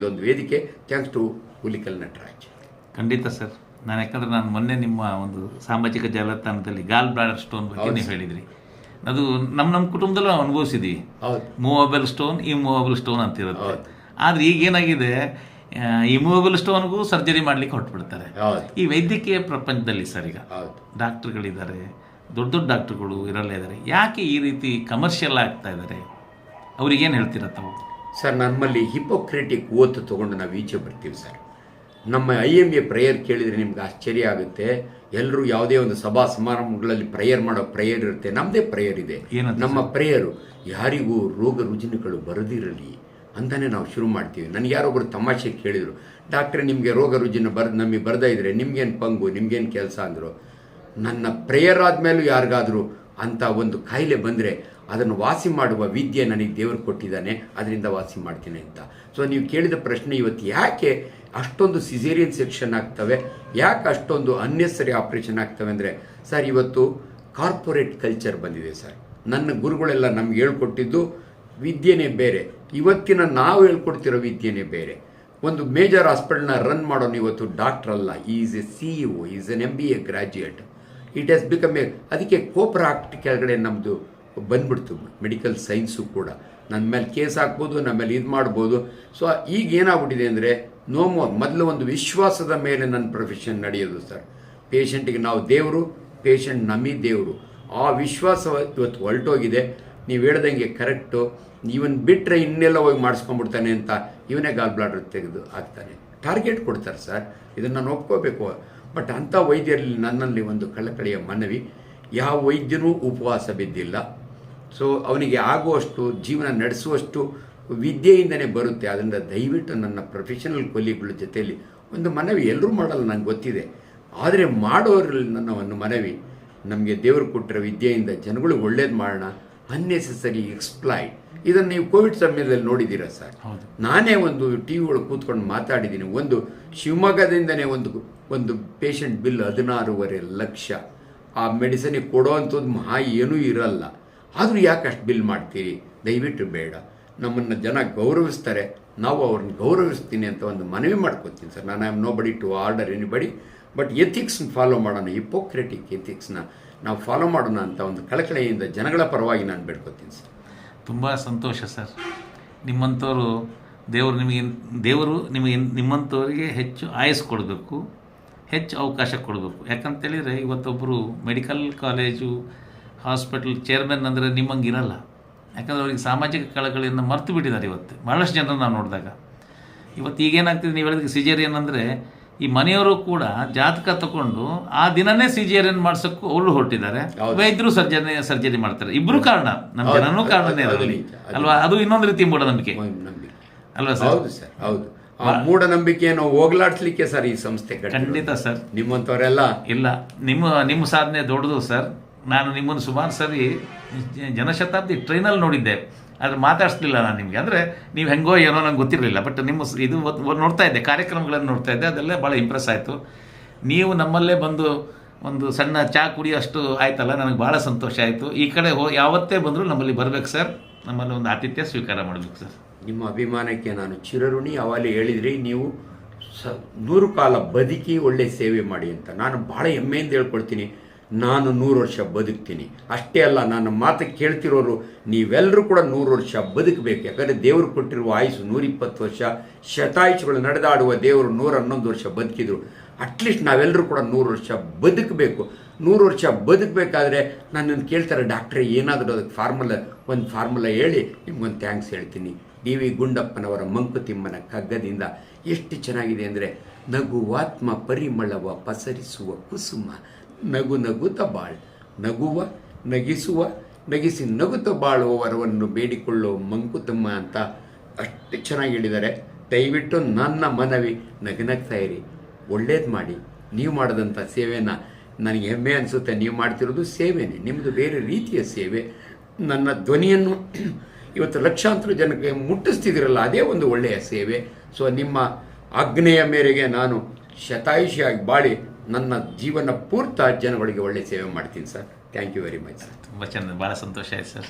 ಇದೊಂದು ವೇದಿಕೆ. Thanks to Hulikal Nataraj. ಖಂಡಿತ ಸರ್. ನಾನು ಯಾಕಂದ್ರೆ ನಾನು ಮೊನ್ನೆ ನಿಮ್ಮ ಒಂದು ಸಾಮಾಜಿಕ ಜಾಲತಾಣದಲ್ಲಿ ಗಾಲ್ ಬ್ಲಾಡರ್ ಸ್ಟೋನ್ ಬಗ್ಗೆ ನೀವು ಹೇಳಿದ್ರಿ. ಅದು ನಮ್ಮ ನಮ್ಮ ಕುಟುಂಬದಲ್ಲೂ ಹೌದು. ಮೂವಬಲ್ ಸ್ಟೋನ್ ಈ ಮೂವಬಲ್ ಸ್ಟೋನ್ ಅಂತ ಇರುತ್ತೆ. ಆದ್ರೆ ಈಗ ಏನಾಗಿದೆ ಆ, ಈ ಮೂವಬಲ್ ಸ್ಟೋನ್ಗೂ ಸರ್ಜರಿ ಮಾಡ್ಲಿಕ್ಕೆ ಹೊರಟ್ಬಿಡ್ತಾರೆ. ಈ ವೈದ್ಯಕೀಯ ಪ್ರಪಂಚದಲ್ಲಿ ಸರ್ ಈಗ ಡಾಕ್ಟ್ರುಗಳಿದ್ದಾರೆ ದೊಡ್ಡ ದೊಡ್ಡ ಡಾಕ್ಟ್ರುಗಳು ಇರಲ್ಲ ಇದ್ದಾರೆ. ಯಾಕೆ ಈ ರೀತಿ ಕಮರ್ಷಿಯಲ್ ಆಗ್ತಾ ಇದ್ದಾರೆ? ಅವ್ರಿಗೇನು ಹೇಳ್ತೀರ ತಾವು? ಸರ್ ನಮ್ಮಲ್ಲಿ ಹಿಪೋಕ್ರೆಟಿಕ್ ಓತು ತೊಗೊಂಡು ನಾವು ಈಚೆ ಬರ್ತೀವಿ ಸರ್ ನಮ್ಮ ಐ ಎಂ ಎ ಪ್ರೇಯರ್ ಕೇಳಿದರೆ ನಿಮ್ಗೆ ಆಶ್ಚರ್ಯ ಆಗುತ್ತೆ. ಎಲ್ಲರೂ ಯಾವುದೇ ಒಂದು ಸಭಾ ಸಮಾರಂಭಗಳಲ್ಲಿ ಪ್ರೇಯರ್ ಮಾಡೋ ಪ್ರೇಯರ್ ಇರುತ್ತೆ. ನಮ್ಮದೇ ಪ್ರೇಯರ್ ಇದೆ. ನಮ್ಮ ಪ್ರೇಯರು ಯಾರಿಗೂ ರೋಗ ರುಜಿನಗಳು ಬರದಿರಲಿ ಅಂತಲೇ ನಾವು ಶುರು ಮಾಡ್ತೀವಿ. ನನಗೆ ಯಾರೊಬ್ಬರು ತಮಾಷೆ ಕೇಳಿದರು ಡಾಕ್ಟ್ರೆ ನಿಮಗೆ ರೋಗ ರುಜಿನ ಬರ್ ನಮಗೆ ಬರ್ತಾ ಇದ್ರೆ ನಿಮ್ಗೇನು ಪಂಗು ನಿಮ್ಗೇನು ಕೆಲಸ? ಅಂದರು ನನ್ನ ಪ್ರೇಯರ್ ಆದಮೇಲೂ ಯಾರಿಗಾದರೂ ಅಂತ ಒಂದು ಕಾಯಿಲೆ ಬಂದರೆ ಅದನ್ನು ವಾಸಿ ಮಾಡುವ ವಿದ್ಯೆ ನನಗೆ ದೇವರು ಕೊಟ್ಟಿದ್ದಾನೆ, ಅದರಿಂದ ವಾಸಿ ಮಾಡ್ತೀನಿ ಅಂತ. ಸೊ ನೀವು ಕೇಳಿದ ಪ್ರಶ್ನೆ ಇವತ್ತು ಯಾಕೆ ಅಷ್ಟೊಂದು ಸಿಸೇರಿಯನ್ ಸೆಕ್ಷನ್ ಆಗ್ತವೆ? ಯಾಕೆ ಅಷ್ಟೊಂದು ಅನ್ನೆಸರಿ ಆಪ್ರೇಷನ್ ಆಗ್ತವೆ ಅಂದರೆ, ಸರ್, ಇವತ್ತು ಕಾರ್ಪೊರೇಟ್ ಕಲ್ಚರ್ ಬಂದಿದೆ ಸರ್. ನನ್ನ ಗುರುಗಳೆಲ್ಲ ನಮ್ಗೆ ಹೇಳ್ಕೊಟ್ಟಿದ್ದು ವಿದ್ಯೆನೇ ಬೇರೆ. ಇವತ್ತಿನ ನಾವು ಹೇಳ್ಕೊಡ್ತಿರೋ ವಿದ್ಯೆನೇ ಬೇರೆ. ಒಂದು ಮೇಜರ್ ಹಾಸ್ಪಿಟಲ್ನ ರನ್ ಮಾಡೋನು ಇವತ್ತು ಡಾಕ್ಟರ್ ಅಲ್ಲ. Is a C E O is an M B A graduate it has become a ಅದಕ್ಕೆ ಕೋಪರ ಆಕ್ಟ್ ಕೆಳಗಡೆ ನಮ್ಮದು ಬಂದ್ಬಿಡ್ತು. ಮೆಡಿಕಲ್ ಸೈನ್ಸು ಕೂಡ. ನನ್ನ ಮೇಲೆ ಕೇಸ್ ಹಾಕ್ಬೋದು ನನ್ನ ಮೇಲೆ ಇದು ಮಾಡ್ಬೋದು. ಸೊ ಈಗ ಏನಾಗ್ಬಿಟ್ಟಿದೆ ಅಂದರೆ ನೋಮೋ ಮೊದಲು ಒಂದು ವಿಶ್ವಾಸದ ಮೇಲೆ ನನ್ನ ಪ್ರೊಫೆಷನ್ ನಡೆಯೋದು ಸರ್ ಪೇಷಂಟಿಗೆ ನಾವು ದೇವರು ಪೇಷಂಟ್ ನಮಿ ದೇವರು. ಆ ವಿಶ್ವಾಸ ಇವತ್ತು ಹೊರಟೋಗಿದೆ ನೀವು ಹೇಳ್ದಂಗೆ ಕರೆಕ್ಟು ಇವನ್ ಬಿಟ್ಟರೆ ಇನ್ನೆಲ್ಲ ಹೋಗಿ ಮಾಡಿಸ್ಕೊಂಡ್ಬಿಡ್ತಾನೆ ಅಂತ ಇವನೇ ಗಾಲ್ ತೆಗೆದು ಹಾಕ್ತಾನೆ. ಟಾರ್ಗೆಟ್ ಕೊಡ್ತಾರೆ ಸರ್ ಇದನ್ನು ನಾನು ಒಪ್ಕೋಬೇಕು ಬಟ್ ಅಂಥ ವೈದ್ಯರಲ್ಲಿ ನನ್ನಲ್ಲಿ ಒಂದು ಕಳಕಳಿಯ ಮನವಿ. ಯಾವ ವೈದ್ಯನೂ ಉಪವಾಸ ಬಿದ್ದಿಲ್ಲ. ಸೊ ಅವನಿಗೆ ಆಗುವಷ್ಟು ಜೀವನ ನಡೆಸುವಷ್ಟು ವಿದ್ಯೆಯಿಂದನೇ ಬರುತ್ತೆ. ಅದರಿಂದ ದಯವಿಟ್ಟು ನನ್ನ ಪ್ರೊಫೆಷನಲ್ ಕೊಲೀಗ್ಗಳ ಜೊತೆಯಲ್ಲಿ ಒಂದು ಮನವಿ ಎಲ್ಲರೂ ಮಾಡಲ್ಲ ನಂಗೆ ಗೊತ್ತಿದೆ. ಆದರೆ ಮಾಡೋರಲ್ಲಿ ನನ್ನ ಒಂದು ಮನವಿ ನಮಗೆ ದೇವರು ಕೊಟ್ಟಿರೋ ವಿದ್ಯೆಯಿಂದ ಜನಗಳು ಒಳ್ಳೇದು ಮಾಡೋಣ ಅನ್ನೆಸೆಸರಿ ಎಕ್ಸ್ಪ್ಲಾಯ್ಡ್ ಇದನ್ನು ನೀವು ಕೋವಿಡ್ ಸಮಯದಲ್ಲಿ ನೋಡಿದ್ದೀರಾ ಸರ್? ನಾನೇ ಒಂದು ಟಿ ವಿ ಒಳಗೆ ಕೂತ್ಕೊಂಡು ಮಾತಾಡಿದ್ದೀನಿ. ಒಂದು ಶಿವಮೊಗ್ಗದಿಂದನೇ ಒಂದು ಒಂದು ಪೇಷಂಟ್ ಬಿಲ್ ಹದಿನಾರೂವರೆ ಲಕ್ಷ. ಆ ಮೆಡಿಸನಿಗೆ ಕೊಡೋವಂಥದ್ದು ಮಹಾ ಏನೂ ಇರಲ್ಲ. ಆದರೂ ಯಾಕೆ ಅಷ್ಟು ಬಿಲ್ ಮಾಡ್ತೀರಿ? ದಯವಿಟ್ಟು ಬೇಡ. ನಮ್ಮನ್ನು ಜನ ಗೌರವಿಸ್ತಾರೆ. ನಾವು ಅವ್ರನ್ನ ಗೌರವಿಸ್ತೀನಿ ಅಂತ ಒಂದು ಮನವಿ ಮಾಡ್ಕೊತೀನಿ ಸರ್. ನಾನು I am nobody to order anybody but ಎಥಿಕ್ಸ್ನ follow ಮಾಡೋಣ ಹಿಪೋಕ್ರೆಟಿಕ್ ಎಥಿಕ್ಸ್ನ ನಾವು ಫಾಲೋ ಮಾಡೋಣ ಅಂತ ಒಂದು ಕಳಕಳೆಯಿಂದ ಜನಗಳ ಪರವಾಗಿ ನಾನು ಬೇಡ್ಕೊತೀನಿ ಸರ್. ತುಂಬ ಸಂತೋಷ ಸರ್. ನಿಮ್ಮಂಥವರು ದೇವರು ನಿಮಗೆ ದೇವರು ನಿಮಗೆ ನಿಮ್ಮಂಥವರಿಗೆ ಹೆಚ್ಚು ಆಯಸ್ ಕೊಡಬೇಕು, ಹೆಚ್ಚು ಅವಕಾಶ ಕೊಡಬೇಕು. ಯಾಕಂತೇಳಿದರೆ ಇವತ್ತೊಬ್ಬರು ಮೆಡಿಕಲ್ ಕಾಲೇಜು ಹಾಸ್ಪಿಟಲ್ ಚೇರ್ಮನ್ ಅಂದರೆ ನಿಮ್ಮಂಗೆ ಇರಲ್ಲ ಯಾಕಂದರೆ ಅವ್ರಿಗೆ ಸಾಮಾಜಿಕ ಕಳಕಳಿಯನ್ನು ಮರೆತು ಬಿಟ್ಟಿದ್ದಾರೆ ಇವತ್ತು. ಭಾಳಷ್ಟು ಜನರನ್ನು ನಾವು ನೋಡಿದಾಗ. ಇವತ್ತು ಈಗೇನಾಗ್ತಿದೆ ನೀವು ಹೇಳಿದ್ರೆ ಸಿಜೇರಿಯನ್ ಅಂದರೆ ಈ ಮನೆಯವರು ಕೂಡ ಜಾತಕ ತಗೊಂಡು ಆ ದಿನನೇ ಸಿಜೇರಿಯನ್ ಮಾಡ್ಸೋಕ್ಕೂ ಅವಳು ಹೊರಟಿದ್ದಾರೆ. ವೈದ್ಯರು ಸರ್ಜರಿ ಸರ್ಜರಿ ಮಾಡ್ತಾರೆ. ಇಬ್ರು ಕಾರಣ. ನಮ್ಮ ಜನನೂ ಕಾರಣನೇ ಅದರಲ್ಲಿ ಅಲ್ವಾ? ಅದು ಇನ್ನೊಂದು ರೀತಿ ಮೂಢನಂಬಿಕೆ. ನಂಬಿಕೆ. ಅಲ್ವಾ ಸರ್? ಹೌದು ಸರ್ ಹೌದು. ಆ ಮೂಢನಂಬಿಕೆಯನ್ನು ಹೋಗ್ಲಾಡ್ಸ್ಲಿಕ್ಕೆ ಸರ್ ಈ ಸಂಸ್ಥೆ. ಖಂಡಿತ ಸರ್. ನಿಮ್ಮಂಥವರೆಲ್ಲ ಇಲ್ಲ. ನಿಮ್ಮ ನಿಮ್ಮ ಸಾಧನೆ ದೊಡ್ಡದು ಸರ್. ನಾನು ನಿಮ್ಮನ್ನು ಸುಮಾರು ಸರಿ ಜನಶತಾಬ್ದಿ ಟ್ರೈನಲ್ಲಿ ನೋಡಿದ್ದೆ. ಆದರೆ ಮಾತಾಡಿಸ್ಲಿಲ್ಲ ನಾನು ನಿಮಗೆ. ಅಂದರೆ ನೀವು ಹೆಂಗೋ ಏನೋ ನಂಗೆ ಗೊತ್ತಿರಲಿಲ್ಲ. ಬಟ್ ನಿಮ್ಮ ಇದು ನೋಡ್ತಾ ಇದ್ದೆ, ಕಾರ್ಯಕ್ರಮಗಳನ್ನು ನೋಡ್ತಾ ಇದ್ದೆ. ಅದೆಲ್ಲ ಭಾಳ ಇಂಪ್ರೆಸ್ ಆಯಿತು. ನೀವು ನಮ್ಮಲ್ಲೇ ಬಂದು ಒಂದು ಸಣ್ಣ ಚಾ ಕುಡಿಯೋಷ್ಟು ಆಯ್ತಲ್ಲ, ನನಗೆ ಭಾಳ ಸಂತೋಷ ಆಯಿತು. ಈ ಕಡೆ ಹೋ ಯಾವತ್ತೇ ಬಂದರೂ ನಮ್ಮಲ್ಲಿ ಬರಬೇಕು ಸರ್. ನಮ್ಮಲ್ಲಿ ಒಂದು ಆತಿಥ್ಯ ಸ್ವೀಕಾರ ಮಾಡಬೇಕು ಸರ್. ನಿಮ್ಮ ಅಭಿಮಾನಕ್ಕೆ ನಾನು ಚಿರಋಣಿ ಅವಾಗಲೇ ಹೇಳಿದ್ರಿ, ನೀವು ಸ ನೂರು ಕಾಲ ಬದುಕಿ ಒಳ್ಳೆ ಸೇವೆ ಮಾಡಿ ಅಂತ. ನಾನು ಭಾಳ ಹೆಮ್ಮೆಯಿಂದ ಹೇಳ್ಕೊಳ್ತೀನಿ. ನಾನು ನೂರು ವರ್ಷ ಬದುಕ್ತೀನಿ. ಅಷ್ಟೇ ಅಲ್ಲ, ನನ್ನ ಮಾತು ಕೇಳ್ತಿರೋರು ನೀವೆಲ್ಲರೂ ಕೂಡ ನೂರು ವರ್ಷ ಬದುಕಬೇಕು. ಯಾಕಂದರೆ ದೇವರು ಕೊಟ್ಟಿರುವ ಆಯುಸು ನೂರಿಪ್ಪತ್ತು ವರ್ಷ, ಶತಾಯುಷಗಳು ನಡೆದಾಡುವ ದೇವರು ನೂರ ಹನ್ನೊಂದು ವರ್ಷ ಬದುಕಿದ್ರು. ಅಟ್ಲೀಸ್ಟ್ ನಾವೆಲ್ಲರೂ ಕೂಡ ನೂರು ವರ್ಷ ಬದುಕಬೇಕು. ನೂರು ವರ್ಷ ಬದುಕಬೇಕಾದ್ರೆ ನನ್ನನ್ನು ಕೇಳ್ತಾರೆ, ಡಾಕ್ಟ್ರೇ, ಏನಾದರೂ ಅದಕ್ಕೆ ಫಾರ್ಮುಲ, ಒಂದು ಫಾರ್ಮುಲಾ ಹೇಳಿ, ನಿಮ್ಗೊಂದು ಥ್ಯಾಂಕ್ಸ್ ಹೇಳ್ತೀನಿ. ಡಿ ವಿ ಗುಂಡಪ್ಪನವರ ಮಂಕುತಿಮ್ಮನ ಕಗ್ಗದಿಂದ ಎಷ್ಟು ಚೆನ್ನಾಗಿದೆ ಅಂದರೆ ನಗುವಾತ್ಮ ಪರಿಮಳವ ಪಸರಿಸುವ ಕುಸುಮ. ನಗು ನಗುತ್ತ ಬಾಳ್. ನಗುವ, ನಗಿಸುವ, ನಗಿಸಿ ನಗುತ್ತ ಬಾಳುವ ವರವನ್ನು ಬೇಡಿಕೊಳ್ಳೋ ಮಂಕುತಮ್ಮ ಅಂತ ಅಷ್ಟು ಚೆನ್ನಾಗಿ ಹೇಳಿದ್ದಾರೆ. ದಯವಿಟ್ಟು ನನ್ನ ಮನವಿ, ನಗನಗ್ತಾ ಇರಿ. ಒಳ್ಳೇದು ಮಾಡಿ. ನೀವು ಮಾಡಿದಂಥ ಸೇವೆನ ನನಗೆ ಹೆಮ್ಮೆ ಅನಿಸುತ್ತೆ. ನೀವು ಮಾಡ್ತಿರೋದು ಸೇವೆನೇ. ನಿಮ್ಮದು ಬೇರೆ ರೀತಿಯ ಸೇವೆ. ನನ್ನ ಧ್ವನಿಯನ್ನು ಇವತ್ತು ಲಕ್ಷಾಂತರ ಜನಕ್ಕೆ ಮುಟ್ಟಿಸ್ತಿದ್ದೀರಲ್ಲ, ಅದೇ ಒಂದು ಒಳ್ಳೆಯ ಸೇವೆ. ಸೊ ನಿಮ್ಮ ಆಜ್ಞೆಯ ಮೇರೆಗೆ ನಾನು ಶತಾಯುಷಿಯಾಗಿ ಬಾಳಿ. ನನ್ನ ಜೀವನ ಪೂರ್ತ ಜನಗಳಿಗೆ ಒಳ್ಳೆ ಸೇವೆ ಮಾಡ್ತೀನಿ sir. Thank you very much ತುಂಬ ಚೆನ್ನಾಗಿ ಭಾಳ ಸಂತೋಷ ಆಯ್ತು ಸರ್.